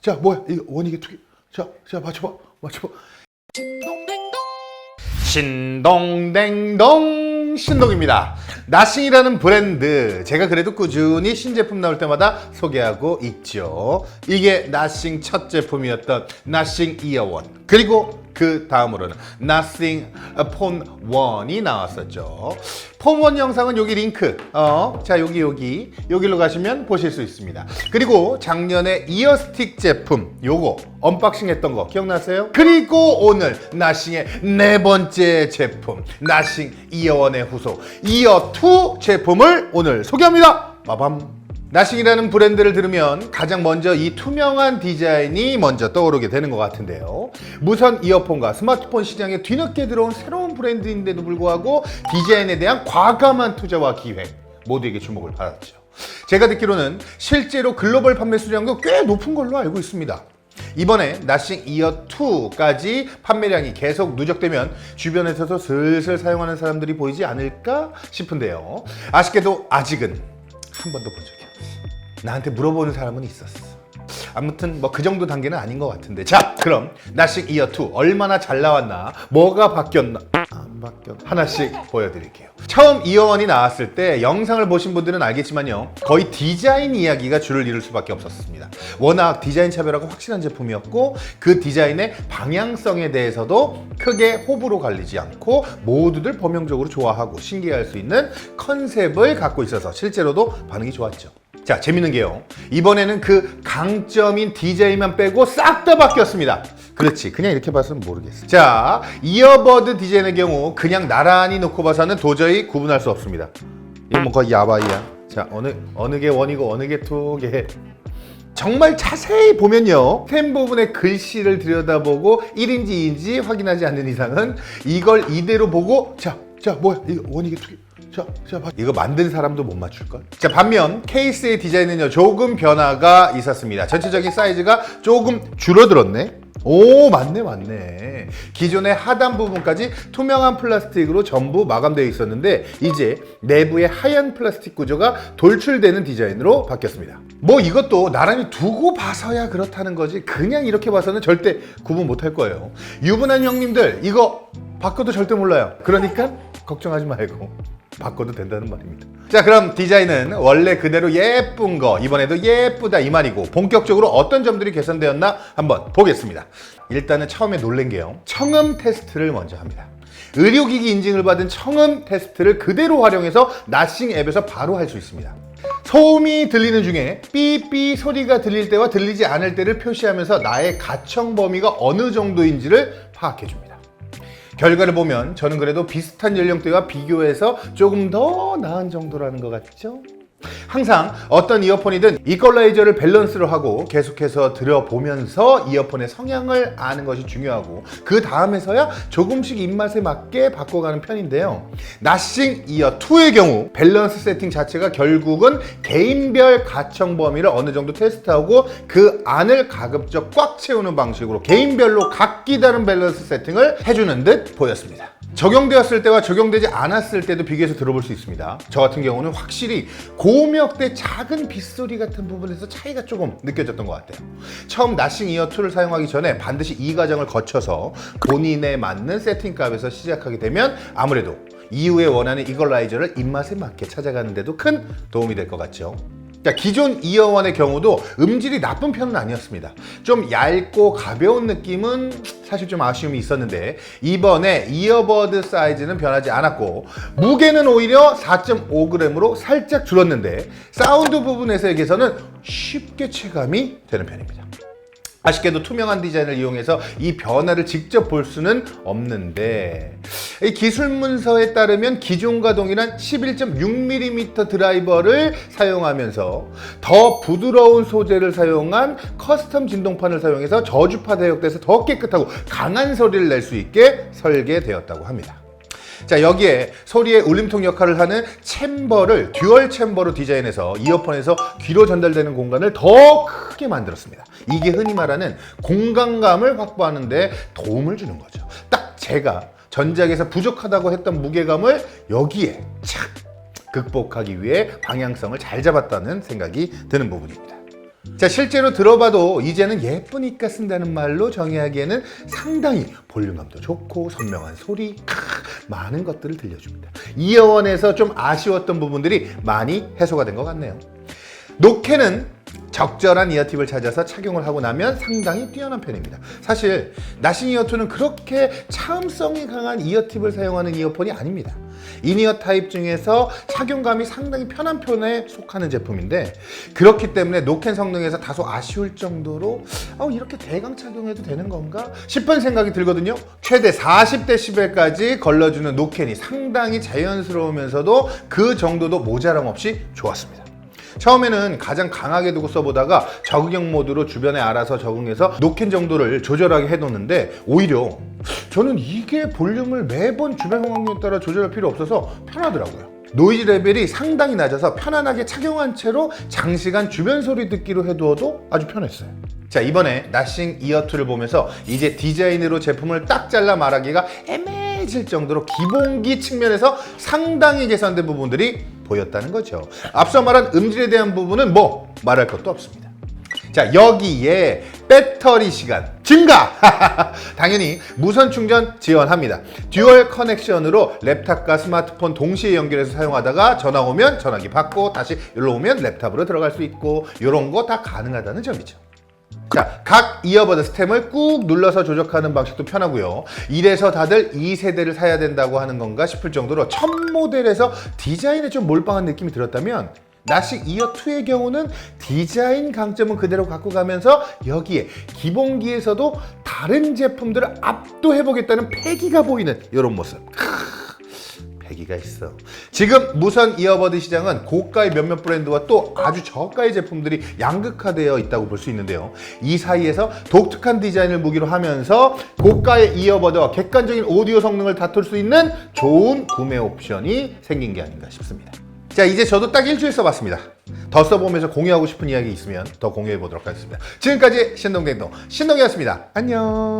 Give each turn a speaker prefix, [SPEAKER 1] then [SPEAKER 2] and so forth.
[SPEAKER 1] 자, 뭐야? 이거 원익의 투기. 자, 자, 맞춰봐. 맞춰봐. 신동댕동 신동입니다. 나싱이라는 브랜드 제가 그래도 꾸준히 신제품 나올 때마다 소개하고 있죠. 이게 나싱 첫 제품이었던 나싱 이어원 그리고 그 다음으로는 나싱 폰 1이 나왔었죠. 폰1 영상은 여기 링크 어, 자 여기 여기 여기로 가시면 보실 수 있습니다. 그리고 작년에 이어스틱 제품 요거 언박싱 했던 거 기억나세요? 그리고 오늘 나싱의 네 번째 제품 나싱 이어원의 후속 이어2 제품을 오늘 소개합니다. 빠밤. 나싱이라는 브랜드를 들으면 가장 먼저 이 투명한 디자인이 먼저 떠오르게 되는 것 같은데요. 무선 이어폰과 스마트폰 시장에 뒤늦게 들어온 새로운 브랜드인데도 불구하고 디자인에 대한 과감한 투자와 기획 모두에게 주목을 받았죠. 제가 듣기로는 실제로 글로벌 판매 수량도 꽤 높은 걸로 알고 있습니다. 이번에 나싱 이어 2까지 판매량이 계속 누적되면 주변에서도 슬슬 사용하는 사람들이 보이지 않을까 싶은데요. 아쉽게도 아직은 한 번도 본 적이 없어. 나한테 물어보는 사람은 있었어. 아무튼 뭐 그 정도 단계는 아닌 것 같은데. 자, 그럼 나싱 이어 2 얼마나 잘 나왔나, 뭐가 바뀌었나, 안 바뀌었. 하나씩 보여드릴게요. 처음 이어원이 나왔을 때 영상을 보신 분들은 알겠지만요, 거의 디자인 이야기가 줄을 이룰 수밖에 없었습니다. 워낙 디자인 차별화가 확실한 제품이었고 그 디자인의 방향성에 대해서도 크게 호불호 갈리지 않고 모두들 범용적으로 좋아하고 신기해할 수 있는 컨셉을 갖고 있어서 실제로도 반응이 좋았죠. 자, 재밌는 게요. 이번에는 그 강점인 디자인만 빼고 싹 다 바뀌었습니다. 그렇지. 그냥 이렇게 봐서는 모르겠어. 자, 이어버드 디자인의 경우 그냥 나란히 놓고 봐서는 도저히 구분할 수 없습니다. 이건 뭐 거의 야바이야. 자, 어느 어느 게 원이고 어느 게 투게. 정말 자세히 보면요. 펜 부분의 글씨를 들여다보고 1인지 2인지 확인하지 않는 이상은 이걸 이대로 보고 자, 자, 뭐야? 이거 원이게 투게. 자, 자, 봐. 이거 만든 사람도 못 맞출걸? 자, 반면 케이스의 디자인은요, 조금 변화가 있었습니다. 전체적인 사이즈가 조금 줄어들었네? 오, 맞네, 맞네. 기존의 하단 부분까지 투명한 플라스틱으로 전부 마감되어 있었는데, 이제 내부의 하얀 플라스틱 구조가 돌출되는 디자인으로 바뀌었습니다. 뭐 이것도 나란히 두고 봐서야 그렇다는 거지, 그냥 이렇게 봐서는 절대 구분 못할 거예요. 유부남 형님들, 이거 바꿔도 절대 몰라요. 그러니까 걱정하지 말고. 바꿔도 된다는 말입니다. 자, 그럼 디자인은 원래 그대로 예쁜 거, 이번에도 예쁘다 이 말이고, 본격적으로 어떤 점들이 개선되었나 한번 보겠습니다. 일단은 처음에 놀란 게요. 청음 테스트를 먼저 합니다. 의료기기 인증을 받은 청음 테스트를 그대로 활용해서 나싱 앱에서 바로 할 수 있습니다. 소음이 들리는 중에 삐삐 소리가 들릴 때와 들리지 않을 때를 표시하면서 나의 가청 범위가 어느 정도인지를 파악해 줍니다. 결과를 보면 저는 그래도 비슷한 연령대와 비교해서 조금 더 나은 정도라는 것 같죠? 항상 어떤 이어폰이든 이퀄라이저를 밸런스로 하고 계속해서 들어보면서 이어폰의 성향을 아는 것이 중요하고 그 다음에서야 조금씩 입맛에 맞게 바꿔가는 편인데요. 나싱 이어 2의 경우 밸런스 세팅 자체가 결국은 개인별 가청 범위를 어느 정도 테스트하고 그 안을 가급적 꽉 채우는 방식으로 개인별로 각기 다른 밸런스 세팅을 해주는 듯 보였습니다. 적용되었을 때와 적용되지 않았을 때도 비교해서 들어볼 수 있습니다. 저 같은 경우는 확실히 고음역대 작은 빗소리 같은 부분에서 차이가 조금 느껴졌던 것 같아요. 처음 나싱 이어 2를 사용하기 전에 반드시 이 과정을 거쳐서 본인에 맞는 세팅값에서 시작하게 되면 아무래도 이후에 원하는 이퀄라이저를 입맛에 맞게 찾아가는 데도 큰 도움이 될 것 같죠. 자, 기존 이어원의 경우도 음질이 나쁜 편은 아니었습니다. 좀 얇고 가벼운 느낌은 사실 좀 아쉬움이 있었는데 이번에 이어버드 사이즈는 변하지 않았고 무게는 오히려 4.5g으로 살짝 줄었는데 사운드 부분에서의 개선은 쉽게 체감이 되는 편입니다. 아쉽게도 투명한 디자인을 이용해서 이 변화를 직접 볼 수는 없는데 이 기술 문서에 따르면 기존과 동일한 11.6mm 드라이버를 사용하면서 더 부드러운 소재를 사용한 커스텀 진동판을 사용해서 저주파 대역대에서 더 깨끗하고 강한 소리를 낼 수 있게 설계되었다고 합니다. 자 여기에 소리의 울림통 역할을 하는 챔버를 듀얼 챔버로 디자인해서 이어폰에서 귀로 전달되는 공간을 더 크게 만들었습니다. 이게 흔히 말하는 공간감을 확보하는 데 도움을 주는 거죠. 딱 제가 전작에서 부족하다고 했던 무게감을 여기에 착 극복하기 위해 방향성을 잘 잡았다는 생각이 드는 부분입니다. 자, 실제로 들어봐도 이제는 예쁘니까 쓴다는 말로 정의하기에는 상당히 볼륨감도 좋고 선명한 소리, 크, 많은 것들을 들려줍니다. 이어원에서 좀 아쉬웠던 부분들이 많이 해소가 된 것 같네요. 노케는 적절한 이어팁을 찾아서 착용을 하고 나면 상당히 뛰어난 편입니다. 사실 나싱 이어2는 그렇게 차음성이 강한 이어팁을 사용하는 이어폰이 아닙니다. 인이어 타입 중에서 착용감이 상당히 편한 편에 속하는 제품인데 그렇기 때문에 노캔 성능에서 다소 아쉬울 정도로 어, 이렇게 대강 착용해도 되는 건가 싶은 생각이 들거든요. 최대 40데시벨까지 걸러주는 노캔이 상당히 자연스러우면서도 그 정도도 모자람 없이 좋았습니다. 처음에는 가장 강하게 두고 써보다가 저극형 모드로 주변에 알아서 적응해서 노캔 정도를 조절하게 해놓는데 오히려 저는 이게 볼륨을 매번 주변 환경에 따라 조절할 필요 없어서 편하더라고요. 노이즈 레벨이 상당히 낮아서 편안하게 착용한 채로 장시간 주변 소리 듣기로 해두어도 아주 편했어요. 자 이번에 나싱 이어2를 보면서 이제 디자인으로 제품을 딱 잘라 말하기가 애매해질 정도로 기본기 측면에서 상당히 개선된 부분들이 보였다는 거죠. 앞서 말한 음질에 대한 부분은 뭐 말할 것도 없습니다. 자 여기에 배터리 시간 증가! 당연히 무선 충전 지원합니다. 듀얼 커넥션으로 랩탑과 스마트폰 동시에 연결해서 사용하다가 전화 오면 전화기 받고 다시 여기로 오면 랩탑으로 들어갈 수 있고 이런 거 다 가능하다는 점이죠. 자, 각 이어버드 스템을 꾹 눌러서 조작하는 방식도 편하고요. 이래서 다들 이 세대를 사야 된다고 하는 건가 싶을 정도로 첫 모델에서 디자인에 좀 몰빵한 느낌이 들었다면 나식 이어2의 경우는 디자인 강점은 그대로 갖고 가면서 여기에 기본기에서도 다른 제품들을 압도해보겠다는 패기가 보이는 이런 모습. 패기가 있어. 지금 무선 이어버드 시장은 고가의 몇몇 브랜드와 또 아주 저가의 제품들이 양극화되어 있다고 볼 수 있는데요. 이 사이에서 독특한 디자인을 무기로 하면서 고가의 이어버드와 객관적인 오디오 성능을 다툴 수 있는 좋은 구매 옵션이 생긴 게 아닌가 싶습니다. 자, 이제 저도 딱 일주일 써봤습니다. 더 써보면서 공유하고 싶은 이야기 있으면 더 공유해 보도록 하겠습니다. 지금까지 신동댕동 신동이었습니다. 안녕.